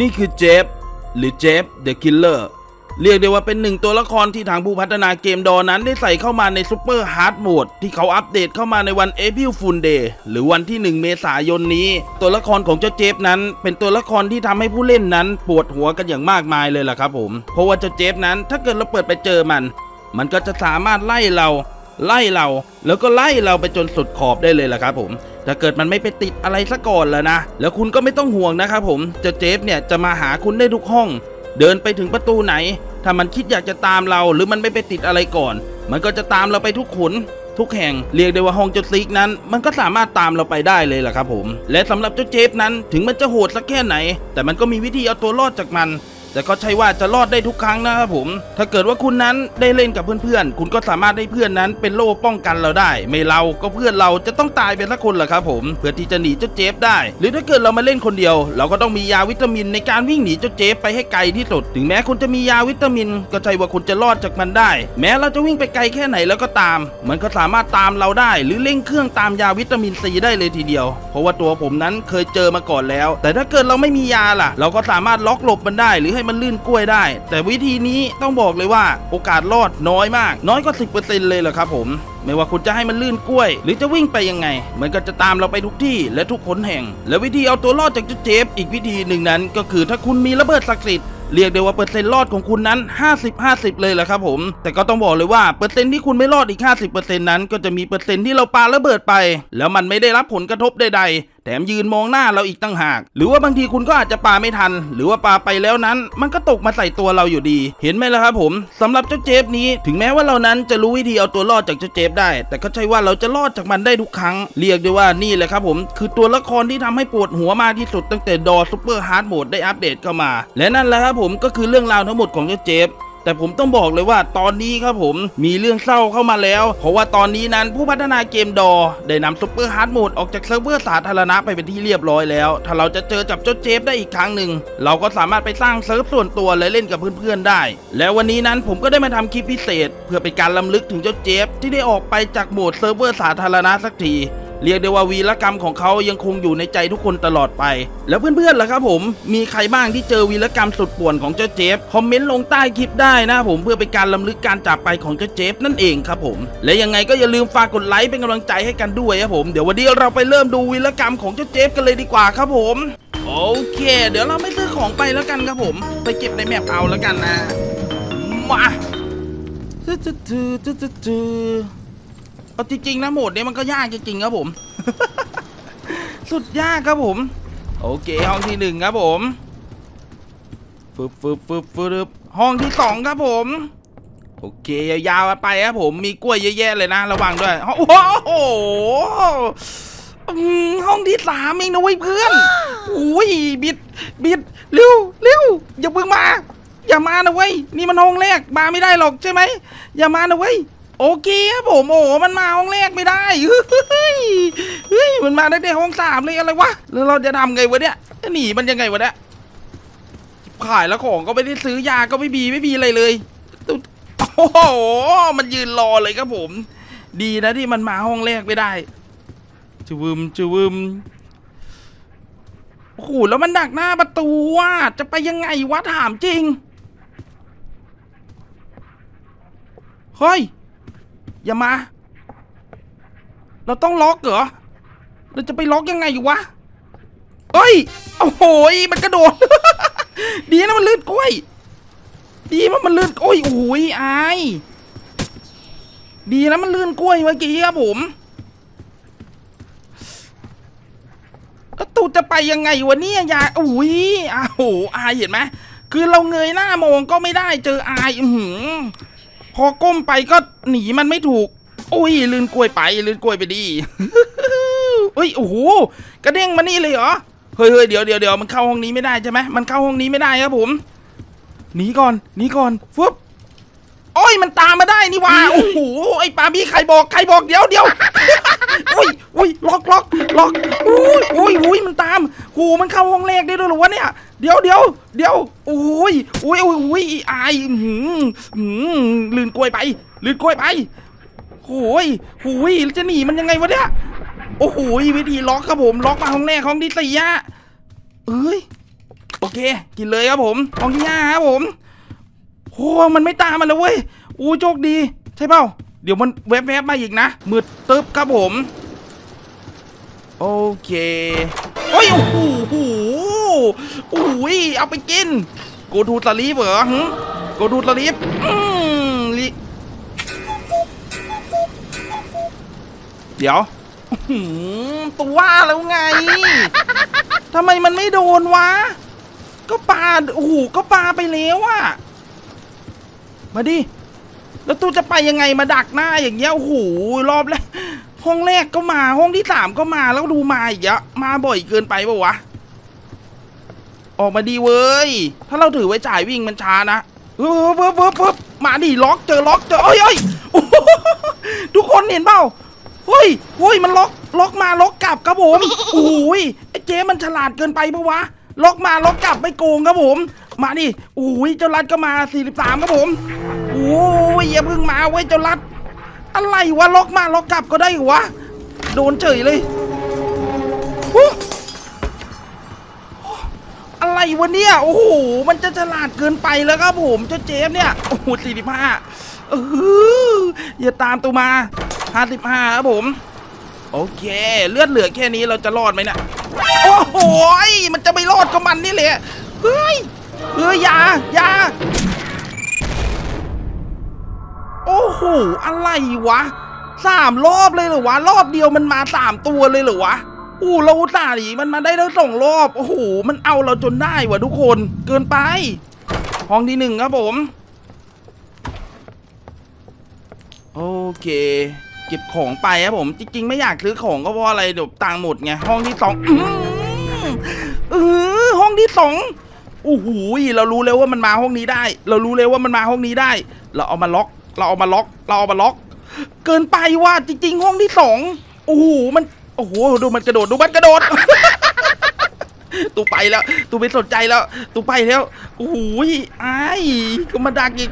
นี่คือเจฟหรือเจฟเดอะคิลเลอร์เรียกได้ว่าเป็นหนึ่งตัวละครที่ทางผู้พัฒนาเกมดอนั้นได้ใส่เข้ามาในซูเปอร์ฮาร์ดโหมดที่เขาอัปเดตเข้ามาในวันเอพิลฟู l เดย์หรือวันที่ 1 เมษายนนี้ ตัวละครของเจ้าเจฟนั้น เป็นตัวละครที่ทำให้ผู้เล่นนั้นปวดหัวกันอย่างมากมายเลยล่ะครับผม เพราะว่าเจ้าเจฟนั้นถ้าเกิดเราเปิดไปเจอมัน มันก็จะสามารถไล่เรา ไล่เรา แล้วก็ไล่เราไปจนสุดขอบได้เลยล่ะครับผม ถ้าเกิดมันไม่ไปติดอะไรซะก่อนแล้วนะ แล้วคุณก็ไม่ต้องห่วงนะครับผมเจะเจฟเนี่ยจะมาหาคุณได้ทุกห้อง เดินไปถึงประตูไหน ถ้ามันคิดอยากจะตามเราหรือมันไม่ไปติดอะไรก่อน มันก็จะตามเราไปทุกขุนทุกแห่งเรียกได้ว่าห้องเจ้าซีกนั้น มันก็สามารถตามเราไปได้เลยล่ะครับผม และสำหรับเจ้าเจฟนั้นถึงมันจะโหดสักแค่ไหน แต่มันก็มีวิธีเอาตัวรอดจากมัน แต่ก็ใช่ว่าจะรอดได้ทุกครั้งนะครับผม ถ้าเกิดว่าคุณนั้นได้เล่นกับเพื่อนๆ คุณก็สามารถให้เพื่อนนั้นเป็นโล่ป้องกันเราได้ ไม่เราก็เพื่อนเราจะต้องตายไปสักคนแหละครับผมเพื่อที่จะหนีเจ้าเจฟได้ หรือถ้าเกิดเรามาเล่นคนเดียว เราก็ต้องมียาวิตามินในการวิ่งหนีเจ้าเจฟไปให้ไกลที่สุด ถึงแม้คุณจะมียาวิตามิน ก็ใช่ว่าคุณจะรอดจากมันได้ แม้เราจะวิ่งไปไกลแค่ไหนแล้วก็ตาม มันก็สามารถตามเราได้ หรือเร่งเครื่องตามยาวิตามินซีได้เลยทีเดียว เพราะว่าตัวผมนั้นเคยเจอมาก่อนแล้ว แต่ถ้าเกิดเราไม่มียาล่ะ เราก็สามารถล็อกหลบมันได้หรือให้มันลื่นกล้วยได้ แต่วิธีนี้ต้องบอกเลยว่าโอกาสรอดน้อยมาก น้อยกว่า10%เลยเหรอครับผมไม่ว่าคุณจะให้มันลื่นกล้วย หรือจะวิ่งไปยังไง มันก็จะตามเราไปทุกที่และทุกขนแห่ง และวิธีเอาตัวรอดจากเจ้าเจฟอีกวิธีหนึ่งนั้น ก็คือถ้าคุณมีระเบิดศักดิ์สิทธิ์เรียกได้ว่าเปอร์เซ็นต์รอดของคุณนั้น 50-50 เลยแหละครับผม แต่ก็ต้องบอกเลยว่าเปอร์เซ็นต์ที่คุณไม่รอดอีก 50%นั้น ก็จะมีเปอร์เซ็นต์ที่เราปาระเบิดไป แล้วมันไม่ได้รับผลกระทบใดๆ ถมยืนมองหน้าเราอีกตั้งหาก หรือว่าบางทีคุณก็อาจจะปาไม่ทัน หรือว่าปาไปแล้วนั้น มันก็ตกมาใส่ตัวเราอยู่ดี เห็นไหมล่ะครับผมสำหรับเจ้าเจฟนี้ถึงแม้ว่าเรานั้นจะรู้วิธีเอาตัวรอดจากเจ้าเจฟได้ แต่ก็ใช่ว่าเราจะรอดจากมันได้ทุกครั้ง เรียกได้ว่านี่แหละครับผม คือตัวละครที่ทำให้ปวดหัวมากที่สุดตั้งแต่ดอซูเปอร์ฮาร์ดโหมดได้อัปเดตเข้ามา และนั่นแหละครับผมก็คือเรื่องราวทั้งหมดของเจ้าเจฟ แต่ผมต้องบอกเลยว่าตอนนี้ครับผมมีเรื่องเศร้าเข้ามาแล้ว เพราะว่าตอนนี้นั้นผู้พัฒนาเกมดอ ได้นำซุปเปอร์ฮาร์ดโหมดออกจากเซิร์ฟเวอร์สาธารณะไปเป็นที่เรียบร้อยแล้ว ถ้าเราจะเจอจับเจ้าเจฟได้อีกครั้งหนึ่งเราก็สามารถไปสร้างเซิร์ฟส่วนตัวและเล่นกับเพื่อนๆได้ แล้ววันนี้นั้นผมก็ได้มาทำคลิปพิเศษ เพื่อเป็นการล้ำลึกถึงเจ้าเจฟที่ได้ออกไปจากโหมดเซิร์ฟเวอร์สาธารณะสักที เรียกได้ว่าวีรกรรมของเขายังคงอยู่ในใจทุกคนตลอดไป แล้วเพื่อนๆล่ะครับผมมีใครบ้างที่เจอวีรกรรมสุดป่วนของเจ้าเจฟคอมเมนต์ลงใต้คลิปได้นะผมเพื่อเป็นการลำลึกการจากไปของเจ้าเจฟนั่นเองครับผม และยังไงก็อย่าลืมฝากกดไลค์เป็นกำลังใจให้กันด้วยครับผมเดี๋ยววันนี้เราไปเริ่มดูวีรกรรมของเจ้าเจฟกันเลยดีกว่าครับผมโอเค เดี๋ยวเราไม่ซื้อของไปแล้วกันครับผม ไปเก็บในแมปเอาแล้วกันนะมา เอาจริงๆนะโหมดนี้มันก็ยากจริงๆครับผม สุดยากครับผม โอเคห้องที่หนึ่งครับผมฟึบฟึบฟึบฟึบห้องที่สองครับผม โอเคยาวๆไปครับผมมีกล้วยเยอะแยะเลยนะระวังด้วยโอ้โหอืมห้องที่สามเองนะเว้ยเพื่อนโอ้ยบิดบิดเร็วเร็วอย่าเพิ่งมา อย่ามานะเว้ยนี่มันห้องแรกมาไม่ได้หรอกใช่ไหมอย่ามานะเว้ย โอเคครับผมโอ้โหมันมาห้องแรกไม่ได้เฮ้ยเฮ้ยมันมาได้ในห้องสามเลยอะไรวะแล้วเราจะทำไงวะเนี่ยหนีมันยังไงวะเนี่ยขายแล้วของก็ไม่ได้ซื้อยาก็ไม่มีไม่มีอะไรเลยโอ้โหมันยืนรอเลยครับผม ดีนะที่มันมาห้องแรกไม่ได้จวึมจวึมโอ้โหแล้วมันดักหน้าประตูว่ะจะไปยังไงวะถามจริงเฮ้ย อย่ามา เราต้องล็อกเหรอ เราจะไปล็อกยังไงอยู่วะเอ้ย โอ้โหยมันกระโดด ดีนะมันลื่นกล้วย ดีมันมันลื่นกล้วยโอ้ยอาย ดีนะมันลื่นกล้วยเมื่อกี้ครับผมแล้วตูจะไปยังไงวะเนี่ยยายโอ้ยอ้าวโหอายเห็นไหมคือเราเงยหน้ามองก็ไม่ได้เจออาย อื อหือพอก้มไปก็หนีมันไม่ถูก อุ้ยลื่นกล้วยไปลื่นกล้วยไปดีเฮ้ยโอ้โหกระเด้งมานี่เลยเหรอเฮ้ยเฮ้ยเดี๋ยวเดี๋ยวเดี๋ยวมันเข้าห้องนี้ไม่ได้ใช่ไหมมันเข้าห้องนี้ไม่ได้ครับผมหนีก่อนหนีก่อนฟึบโอ้ยมันตามมาได้นี่หว่าโอ้โหไอ้ปาบี้ใครบอกใครบอกเดี๋ยวเดี๋ยวอุ้ยอุ้ยล็อกล็อกล็อกอุ้ยอุ้ยอุ้ยมันตามหูมันเข้าห้องแรกได้ด้วยเหรอวะเนี่ย เดี๋ยวเดี๋ยวเดี๋ยวอุ้ยอุ้ยอุ้ยอุ้ยอายหืมหืมลื่นกล้วยไป ลื่นกล้วยไปโอ้ยโอ้ยจะหนีมันยังไงวะเนี่ย โอ้โหวิธีล็อกครับผมล็อกมาห้องแรกห้องที่สี่อะเอ้ยโอเค กินเลยครับผมห้องที่ห้าครับผมโอ้มันไม่ตามมาเลยเว้ยอู้โชคดี ใช่เปล่าเดี๋ยวมันแวบๆมาอีกนะมืดตึ๊บครับผม โอเคโอ้ยโอ้โห โอ้โหเอาไปกินโกทูสลีปเหรอหึโกทูสลีปอืมลิเดี๋ยวอื้อหือตัวว่าแล้วไงทำไมมันไม่โดนวะ ก็ปาโอ้โหก็ปาไปแล้วอะมาดิ แล้วตูจะไปยังไงมาดักหน้าอย่างเงี้ยโอ้โหรอบแรกห้องแรกก็มาห้องที่สามก็มาแล้วดูมาอีกอะมาบ่อยเกินไปปะวะ ออกมาดีเว้ย ถ้าเราถือไว้จ่ายวิ่งมันช้านะเวิบเวิบเวิบเวิบมาดิล็อกเจอล็อกเจอเอ้ยเอ้ยโอ้โหทุกคนเห็นเปล่าเฮ้ยเฮ้ยมันล็อกล็อกมาล็อกกลับครับผมโอ้ยไอ้เจ๊มันฉลาดเกินไปปะวะ ล็อกมาล็อกกลับไม่โกงครับผม มาดิโอ้ยเจ้ารัดก็มา 43ครับผมโอ้ยอย่าเพิ่งมาเว้ยเจ้ารัด อะไรวะล็อกมาล็อกกลับก็ได้วะ โดนเฉยเลย อะไรวะเนี่ย โอ้โห มันจะฉลาดเกินไปแล้วครับผมเจ้าเจมส์เนี่ย โอ้โห45เอออย่าตามตัวมา55ครับผม โอเค เลือดเหลือแค่นี้เราจะรอดไหมเนี่ยโอ้โหยมันจะไม่รอดก็มันนี่แหละเฮ้ยเฮ้ยยายาโอ้โห อะไรวะสามรอบเลยเหรอวะ รอบเดียวมันมาสามตัวเลยเหรอวะ อู้เราอุตส่าหลีมันมาได้ทั้งสองรอบ โอ้โห มันเอาเราจนได้วะทุกคน เกินไป ห้องที่หนึ่งครับผม โอเค เก็บของไปครับผม จริง ๆ ไม่อยากซื้อของก็เพราะอะไรเดี๋ยวตังค์หมดไง ห้องที่สองอือหือเออห้องที่สองโอ้โหเรารู้เลยว่ามันมาห้องนี้ได้ เรารู้เลยว่ามันมาห้องนี้ได้ เราเอามาล็อก เราเอามาล็อก เราเอามาล็อก เกินไปว่าจริง ๆ ห้องที่สองโอ้โหมัน โอ้โหดูมันกระโดดดูมันกระโดด ตูไปแล้ว ตูไม่สนใจแล้ว ตูไปแล้วโอ้โหไอ้ก็มาดักอีก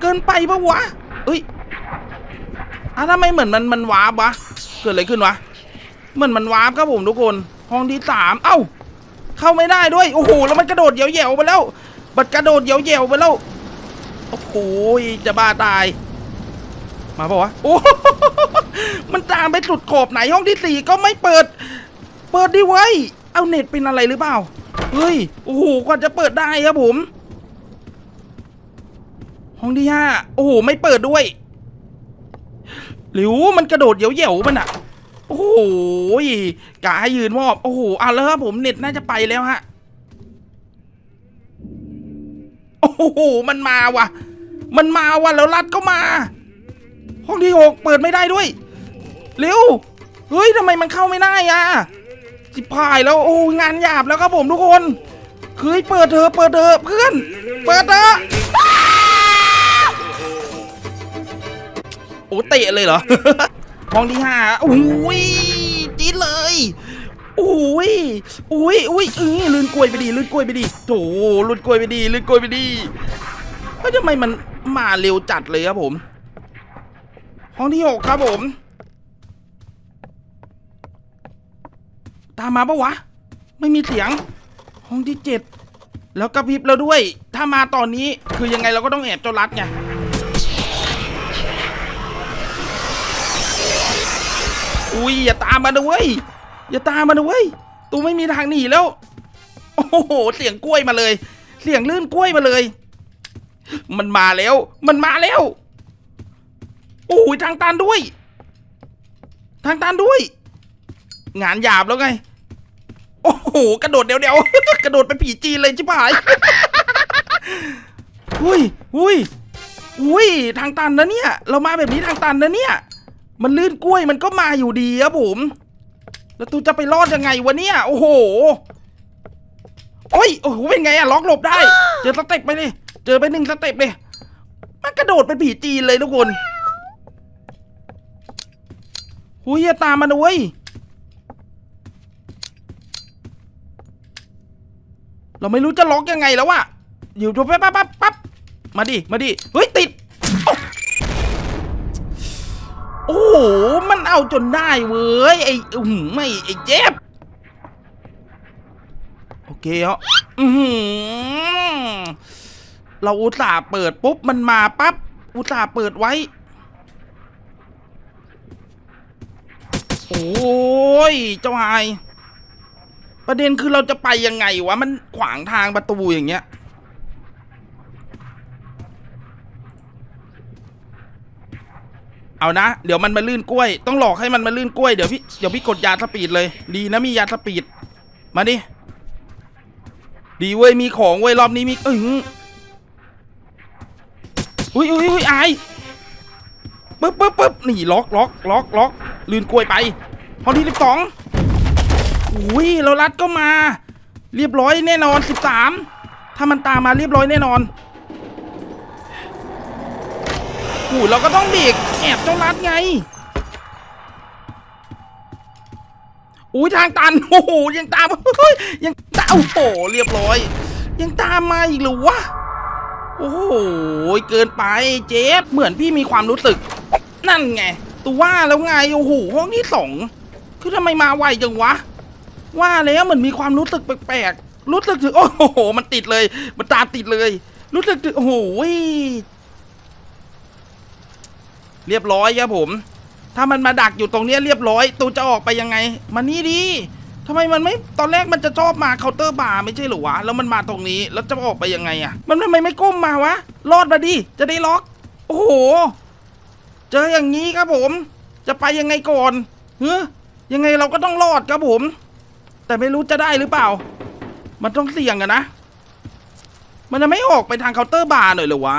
เกินไปปะวะเอ้ยอะทำไมเหมือนมันมันวาร์ปวะเกิดอะไรขึ้นวะเหมือนมันวาร์ปครับผมทุกคนห้องที่สามเอ้า เข้าไม่ได้ด้วยโอ้โหแล้วมันกระโดดเหยวๆไปแล้ว บัดกระโดดเหยวๆไปแล้วโอ้โหจะบ้าตาย มาปะวะ โอ้ มันตามไปสุดขอบไหนห้องที่สี่ก็ไม่เปิด เปิดดิไว้ยเอาเน็ตเป็นอะไรหรือเปล่า เฮ้ย โอ้โห กว่าจะเปิดได้ครับผม ห้องที่ห้าโอ้โห ไม่เปิดด้วยหลิวมันกระโดดเหยวๆมันอะโอ้โหกาให้ยืนมอบ โอ้โหอะแล้วครับผมเน็ตน่าจะไปแล้วฮะ โอ้โห มันมาว่ะ มันมาว่ะแล้วรัดก็มา ห้องที่หกเปิดไม่ได้ด้วย เร็ว เฮ้ยทำไมมันเข้าไม่ได้อะจิพายแล้วโอ้งานหยาบแล้วครับผมทุกคนเฮ้ยเปิดเถอเปิดเถอเพื่อน เปิดเถอะโอ้เตะเลยเหรอห้องที่ห้าอุ้ยจีดเลยอุ้ยอุ้ยอุ้ยเออลื่นกล้วยไปดีลื่นกล้วยไปดีโถลื่นกล้วยไปดีลื่นกล้วยไปดีเฮ้ยทำไมมันมาเร็วจัดเลยครับผม ห้องที่หกครับผม ตามมาปะวะ ไม่มีเสียง ห้องที่เจ็ดแล้วกระพริบแล้วด้วย ถ้ามาตอนนี้คือยังไงเราก็ต้องแอบเจ้ารัดไงอุ้ยอย่าตามมานะเว้ยอย่าตามมานะเว้ยตูไม่มีทางหนีแล้ว โอ้โห เสียงกล้วยมาเลย เสียงลื่นกล้วยมาเลย มันมาแล้ว มันมาแล้ว โอ้ยทางตันด้วย ทางตันด้วย งานหยาบแล้วไง โอ้โหกระโดดเดี๋ยวเดียวๆกระโดดเป็นผีจีนเลยชิบหายอุ้ยอุ้ยอุ้ยทางตันนะเนี่ย เรามาแบบนี้ทางตันนะเนี่ย มันลื่นกล้วยมันก็มาอยู่ดีครับผม แล้วตูจะไปรอดยังไงวะเนี่ย โอ้โหโอ้ยโอ้โหเป็นไงอะล็อกหลบได้ เจอสเต็ปไปเลยเจอไปหนึ่งสเต็ปเลยมันกระโดดเป็นผีจีนเลยทุกคน หุยอย่าตามมันเว้ย เราไม่รู้จะล็อกยังไงแล้วอะอยู่ดูปั๊บปั๊บปั๊บปั๊บมาดิ มาดิ เฮ้ย ติด โอ้โห มันเอาจนได้เว้ย ไอ้อื้อหือไม่ไอ้เจ็บ โอเคเหรออือหือเราอุตส่าห์เปิดปุ๊บ มันมาปั๊บ อุตส่าห์เปิดไว้ โอ้ยเจ้าหายประเด็นคือเราจะไปยังไงวะ มันขวางทางประตูอย่างเงี้ย เอานะ เดี๋ยวมันมาลื่นกล้วย ต้องหลอกให้มันมาลื่นกล้วย เดี๋ยวพี่ เดี๋ยวพี่กดยาสปีดเลย ดีนะมียาสปีด มาดิ ดีเว้ย มีของเว้ยรอบนี้มีเอ้ยอุ้ยอุ้ยอุ้ยอาย ปึ๊บปึ๊บปึ๊บนี่ล็อกล็อกล็อกล็อกลื่นกล้วยไปห้องที่สิบสองอุ้ยเรารัดก็มา เรียบร้อยแน่นอนสิบสามถ้ามันตามมาเรียบร้อยแน่นอนโอ้เราก็ต้องเบรกแอบเจ้ารัดไงอุ้ยทางตันโอ้โหยังตามเฮ้ยยังตามโอ้โหเรียบร้อย ยังตามมาอีกหรือวะโอ้โหเกินไปเจฟเหมือนพี่มีความรู้สึก นั่นไงตัวว่าแล้วไงโอ้โหห้องที่สองคือทำไมมาไวจังวะ ว่าแล้วเหมือนมีความรู้สึกแปลกๆรู้สึกถึงโอ้โห มันติดเลย มันตามติดเลย รู้สึกถึงโอ้โหเรียบร้อยครับผม ถ้ามันมาดักอยู่ตรงนี้เรียบร้อย ตูจะออกไปยังไง มานี่ดีทำไมมันไม่ ตอนแรกมันจะชอบมาเคาน์เตอร์บาร์ไม่ใช่หรอวะ แล้วมันมาตรงนี้ แล้วจะออกไปยังไงอะมันทำไมไม่ก้มมาวะ รอดมาดิ จะได้ล็อก โอ้โห เจออย่างนี้ครับผม จะไปยังไงก่อนเฮ้ยยังไงเราก็ต้องรอดครับผม แต่ไม่รู้จะได้หรือเปล่า มันต้องเสี่ยงอะนะ มันจะไม่ออกไปทางเคาน์เตอร์บาร์หน่อยหรือวะ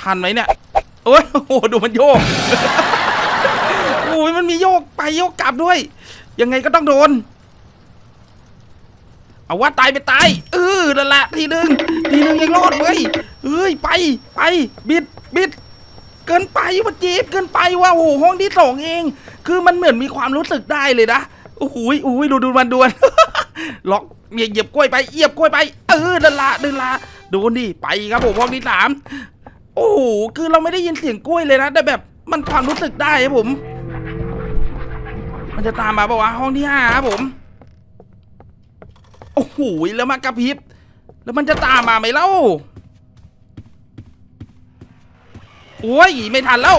ทันไหมเนี่ยโอ้ยโอ้โหดูมันโยก โอ้ยมันมีโยกไปโยกกลับด้วย ยังไงก็ต้องโดน เอาว่าตายไปตายเออนั่นแหละทีหนึ่งทีหนึ่งยังรอดเว้ยเอ้ยไปไปบิด เกินไปวะจีบเกินไปว่ะโอ้โหห้องที่สองเอง คือมันเหมือนมีความรู้สึกได้เลยนะโอ้โหยโอ้ยดูดูมันดวนล็อกเหยียบเหยียบกล้วยไปเหยียบกล้วยไปเออนั่นละนั่นละโดนดิไปครับผมห้องที่สามโอ้โหคือเราไม่ได้ยินเสียงกล้วยเลยนะแต่แบบมันความรู้สึกได้ครับผม มันจะตามมาปะวะห้องที่ห้าครับผมโอ้โหแล้วมากระพริบแล้วมันจะตามมาไหมเล่า โอ้ยไม่ทันแล้ว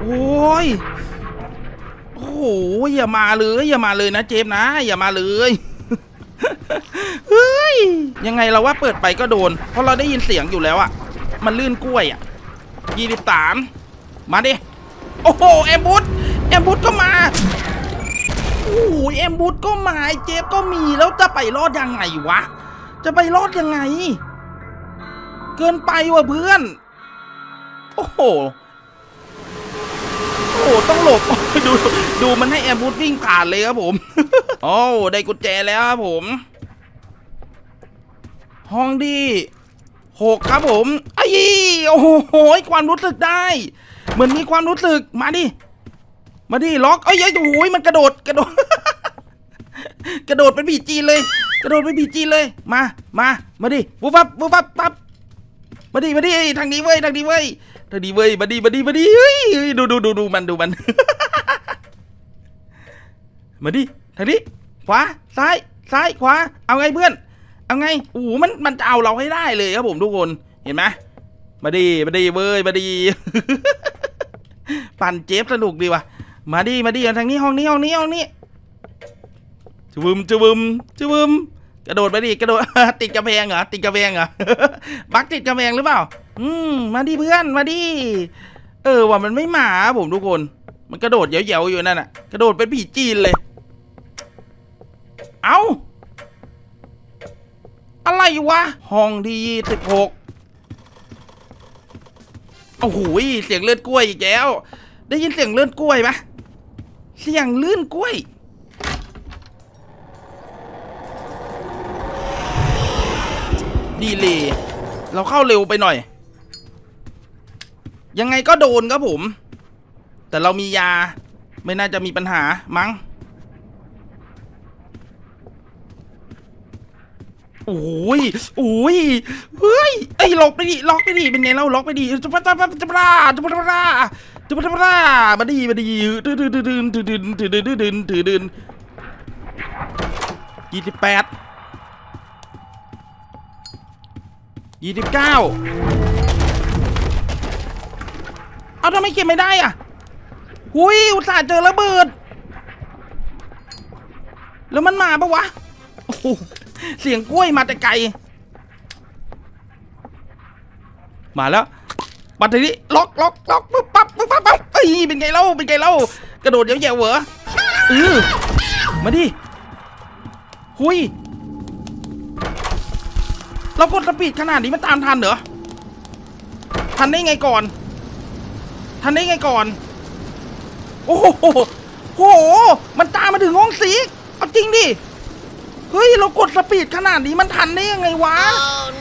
โอ้ย โอ้โหอย่ามาเลยอย่ามาเลยนะเจมส์นะ อย่ามาเลยเฮ้ยยังไงเราว่าเปิดไปก็โดน เพราะเราได้ยินเสียงอยู่แล้วอะมันลื่นกล้วยอะยี่สิบสามมาดิโอ้โหแอมบูดแอมบูดก็มาโอ้โหแอมบูดก็มาเจฟก็มีแล้วจะไปรอดยังไงวะ จะไปรอดยังไง เกินไปว่ะเพื่อน โอ้โห โอ้โหต้องหลบ ดูดูมันให้แอมบูดวิ่งผ่านเลยครับผม โอ้ได้กุญแจแล้วครับผม ห้องดีหกครับผมไอ้โอ้โหความรู้สึกได้ เหมือนมีความรู้สึกมาดิมาดิล็อกเอ้ยเอ้ยโอ้ยมันกระโดดกระโดด กระโดดเป็นผีจีนเลย กระโดดเป็นผีจีเลย มา มา มาดิวูฟับวูฟับปั๊บ มาดิ มาดิ ทางนี้เว้ย ทางนี้เว้ย ทางนี้เว้ย มาดิ มาดิ มาดิ เฮ้ยดูดูดูดูมันดูมัน มาดิ ทางนี้ ขวา ซ้าย ซ้าย ขวา เอาไงเพื่อน เอาไงโอ้โหมัน มันจะเอาเราให้ได้เลยครับผมทุกคน เห็นไหมมาดิ มาดิเว้ย มาดิ ปั่นเจฟสนุกดีว่ะ มาดิ มาดิทางนี้ห้องนี้ห้องนี้ห้องนี้ จะบึมจะบึมจะบึมกระโดดไปดิกระโดด ติดกระแพงเหรอติดกระแพงเหรอ บักติดกระแพงหรือเปล่า อืมมาดิเพื่อนมาดิเออว่ามันไม่มาผมทุกคน มันกระโดดเหยาๆอยู่นั่นน่ะ กระโดดเป็นผีจีนเลย เอาอะไรวะ ห้องที่สิบหกโอ้โหเสียงเลือดกล้วยอีกแล้ว ได้ยินเสียงเลือดกล้วยไหมเสียงลื่นกล้วย ดีเลยเราเข้าเร็วไปหน่อย ยังไงก็โดนครับผม แต่เรามียาไม่น่าจะมีปัญหามั้งโอ้ยโอ้ยเฮ้ยไอ้ยล็อกไปดิล็อกไปดิเป็นไงเล่าล็อกไปดิจะปะจะปะจะปะจะปะจะปะจุ๊บจุ๊บจ้ามาดีมาดีดื้อดื้อดื้อดื้อดื้อดื้อดื้อดื้อดื้อดื้อดื้อดื้อยี่สิบแปด ยี่สิบเก้าเอาทำไมเก็บไม่ได้อะหุยอุตส่าห์เจอระเบิด แล้วมันมาปะวะ โอ้โห เสียงกล้วยมาแต่ไกล มาแล้วมาทีนี้ล็อกล็อกล็อกปึ๊บปั๊บปึ๊บปั๊บปั๊บเอ้ยเป็นไงเล่าเป็นไงเล่ากระโดดเยอะๆเหวอเออมาดิหุย เรากดสปีดขนาดนี้มันตามทันเหรอ ทันได้ไงก่อน ทันได้ไงก่อน โอ้โหโห มันตามมาถึงห้องสีเอาจริงดิ เฮ้ย เรากดสปีดขนาดนี้มันทันได้ยังไงวะ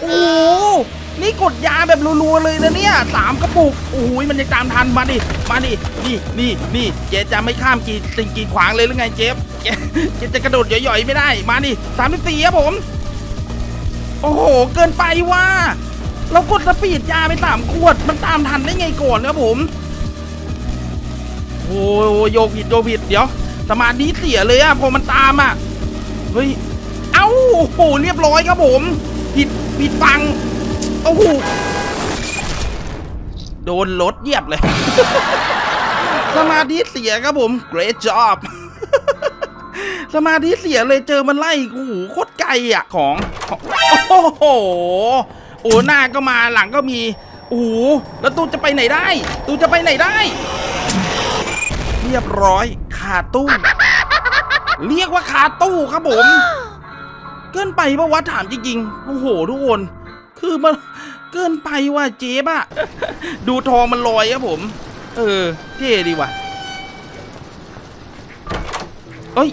โอ้โห นี่กดยาแบบรัวๆเลยนะเนี่ยสามกระปุก โอ้โหมันยังตามทันมาดิ มาดิ นี่นี่นี่เจ๊จะไม่ข้ามกีดสิ่งกีดขวางเลยหรือไงเจ๊เจ๊เจ๊จะกระโดดหย่อยๆไม่ได้ มาดิสามสี่ครับผม โอ้โห เกินไปว่า เรากดสปีดยาไปสามขวด มันตามทันได้ไงก่อนครับผม โอ้ยโยผิดโยผิดเดี๋ยว สมาธิเสียเลยอะพอมันตามอะเฮ้ย เอ้าโอ้โหเรียบร้อยครับผม ผิดผิดฟัง โอ้โห โดนรถเหยียบเลย สมาธิเสียครับผม great job สมาธิเสียเลยเจอมันไล่โอ้โหโคตรไกลอะของ โอ้โห โอ้หน้าก็มาหลังก็มี โอ้โห แล้วตู้จะไปไหนได้ ตู้จะไปไหนได้ เรียบร้อยคาตู้ เรียกว่าคาตู้ครับผม เกินไปปะวะถามจริงๆ โอ้โห ทุกคน คือมันเกินไปว่ะเจ๊บะดูทองมันลอยครับผม เออ เท่ดีว่ะเอ้ย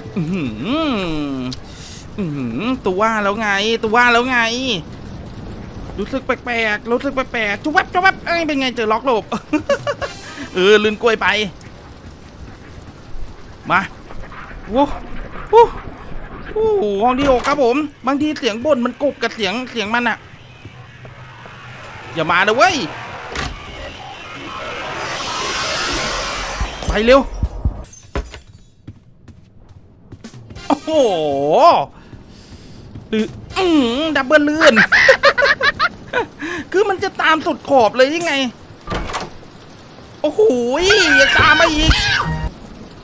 อื้อหือตัวว่าแล้วไง ตัวว่าแล้วไง รู้สึกแปลกๆ รู้สึกแปลกๆจุ๊บแวบจุ๊บแวบเอ้ยเป็นไงเจอล็อกหลบ เออลืนกล้วยไป มาวู้วู้โอ้โหห้องที่หกครับผม บางทีเสียงบ่นมันกบกับเสียงเสียงมันอะอย่ามานะเว้ย ไปเร็ว โอ้โห ดืออืมดับเบิลลื่น คือมันจะตามสุดขอบเลยยังไง โอ้โหยังตามมาอีก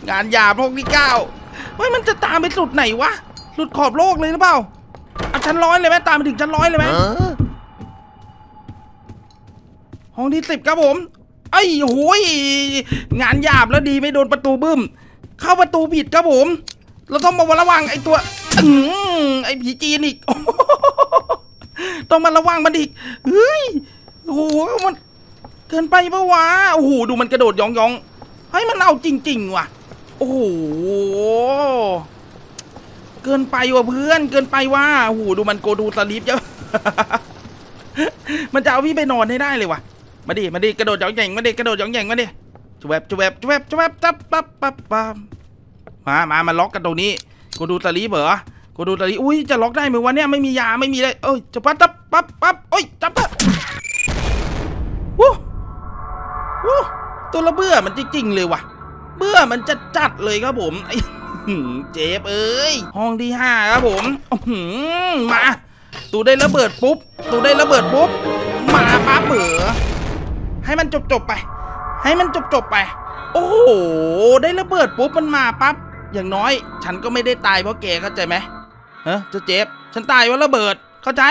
งานหยาบพวกที่เก้าเฮ้ยมันจะตามไปสุดไหนวะ หลุดขอบโลกเลยหรือเปล่า เอาชั้นร้อยเลยไหมตามไปถึงชั้นร้อยเลยไหมห้องที่สิบครับผม ไอ้ยโอ้ยงานหยาบแล้วดีไม่โดนประตูบึ้ม เข้าประตูผิดครับผม เราต้องมาระวังไอ้ตัวอืมไอ้ผีจีนอีก ต้องมาระวังมันอีก เฮ้ย โอ้โห มันเกินไปปะวะ โอ้โห ดูมันกระโดดยองๆเฮ้ยมันเอาจริง ๆ ว่ะ โอ้โห เกินไปว่ะเพื่อน เกินไปว่าโอ้โห ดูมันโกดูสลีปเยอะ มันจะเอาพี่ไปนอนให้ได้เลยว่ะ มาดิ มาดิ กระโดดยองแหย่งมาดิ กระโดดยองแหย่งมาดิจวบจวบจวบจวบจับปั๊บปั๊บปั๊บ มามามาล็อกกันตรงนี้โกดูสลีปเหรอโกดูสลีอุ้ยจะล็อกได้ไหมวะเนี่ยไม่มียาไม่มีเลยเอ้ยจะปั๊บปั๊บปั๊บปั๊บโอ้ยจับปั๊บวู้วู้ตัวละเบื่อมันจริงๆเลยว่ะ เบื่อมันจะจัดเลยครับผมไอ้เจ็บเอ้ยห้องที่ห้าครับผมหือมาตูได้ระเบิดปุ๊บตูได้ระเบิดปุ๊บมาปั๊บเบือให้มันจบจบไป ให้มันจบจบไป โอ้โหได้ระเบิดปุ๊บมันมาปั๊บ อย่างน้อย ฉันก็ไม่ได้ตายเพราะแกเข้าใจไหมเฮ้เจะเจ็บ ฉันตายเพราะระเบิด เข้าใจ